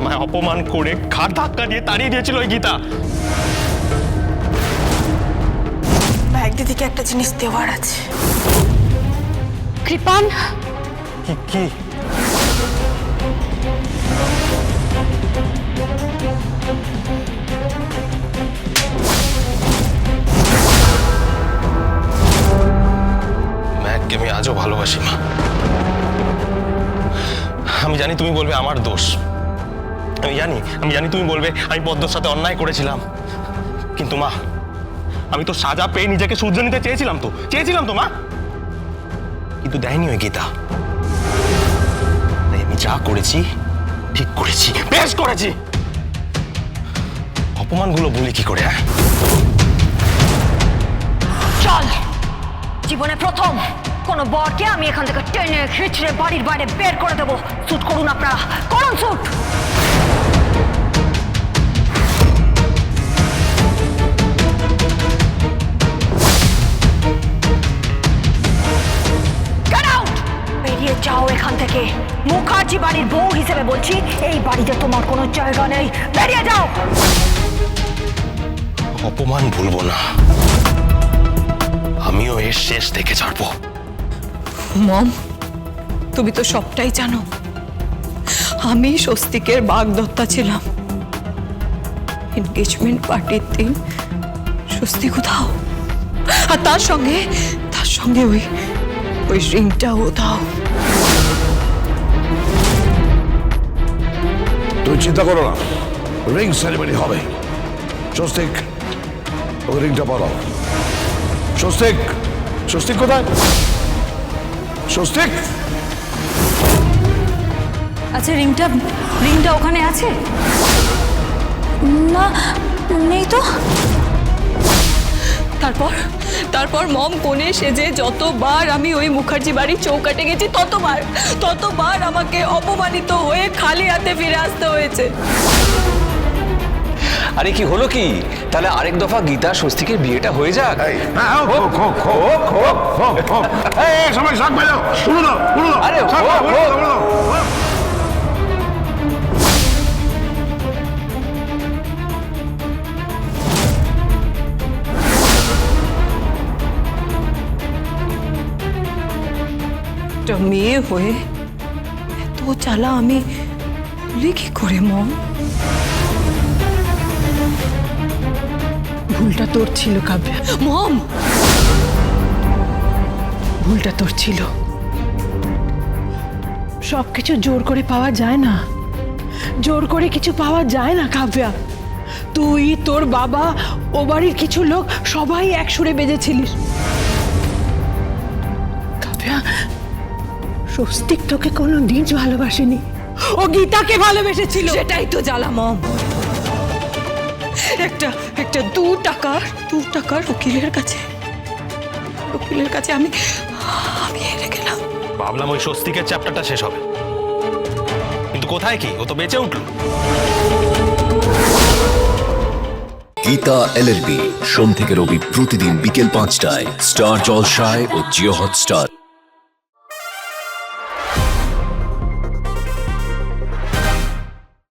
আমায় অপমান করে ঘাট ধাক্কা দিয়ে তাড়িয়ে দিয়েছিল ওই গীতা। ব্যাগ দিদিকে একটা জিনিস দেওয়ার আছে। কৃপান? কি কি? ম্যাককে আমি আজও ভালোবাসি মা। আমি জানি তুমি বলবে আমার দোষ। আমি জানি আমি জানি তুমি বলবে, আমি পদ্মর সাথে অন্যায় করেছিলাম। কিন্তু মা, আমি তো সাজা পেয়ে নিজেকে সূর্য নিতে চেয়েছিলাম তো চেয়েছিলাম তো মা। কিন্তু দেয়নি ওই গীতা। আমি যা করেছি, ঠিক করেছি, বেশ করেছি। অপমানগুলো বলি কি করে হ্যাঁ? চল, জীবনে প্রথম কোনো বরকে আমি এখান থেকে টেনে খিচড়ে বাড়ির বাইরে বের করে দেবো। শুট করুন আপনারা, করুন শুট থেকে। মুখার্জি বাড়ির বউ হিসেবে বলছি এই বাড়িতে তোমার কোনো জায়গা নেই। বেরিয়ে যাও! অপমান ভুলবো না। আমিও এর শেষ দেখে ছাড়বো। মম তুমি তো সবটাই জানো। আমি স্বস্তিকের বাগদত্তা ছিলাম। এনগেজমেন্ট পার্টির দিন স্বস্তি কোথাও? আর তার সঙ্গে তার সঙ্গে ওই ওই রিংটাও দাও। তুই চিন্তা করো না। রিং সেরিমনি হবে। স্বস্তিক, ওকে রিংটা পরাও স্বস্তিক স্বস্তিক কোথায়? স্বস্তিক? আচ্ছা রিংটা রিংটা ওখানে আছে? না, নেই তো। তারপর? তারপর মম কোণে সেজে যতবার আমি ওই মুখার্জি বাড়ির চৌকাটে গেছি ততবার ততবার আমাকে অপমানিত হয়ে খালি হাতে ফিরে আসতে হয়েছে। আরে কি হলো কি? তাহলে আরেক দফা গীতা স্বস্তিকের বিয়েটা হয়ে যাক। হ্যাঁ, সবাই শাক বাজাও আরে, মেয়ে হয়ে এত চালা আমি ভুলি কি করে, মম? ভুলটা তোর ছিল, কাব্য। মম! ভুলটা তোর ছিল। সব কিছু জোর করে পাওয়া যায় না। জোর করে কিছু পাওয়া যায় না, কাব্যা। তুই, তোর বাবা, ও বাড়ির কিছু লোক সবাই এক সুরে বেজেছিলিস কাব্যা স্বস্তিক তোকে কোনো দিন ভালোবাসেনি। ও গীতাকে ভালোবেসেছিল। সেটাই তো জ্বালা মম। একটা একটা দু টাকার দু টাকার উকিলের কাছে। উকিলের কাছে আমি আমি হেরে গেলাম। ভাবলাম ওই স্বস্তিকের চ্যাপ্টারটা শেষ হবে। কিন্তু কোথায় কি? ও তো বেঁচে উঠল। গীতা এলএলবি সোম থেকে রবি প্রতিদিন বিকেল পাঁচটায়। স্টার জলসায় ও জিও হটস্টার।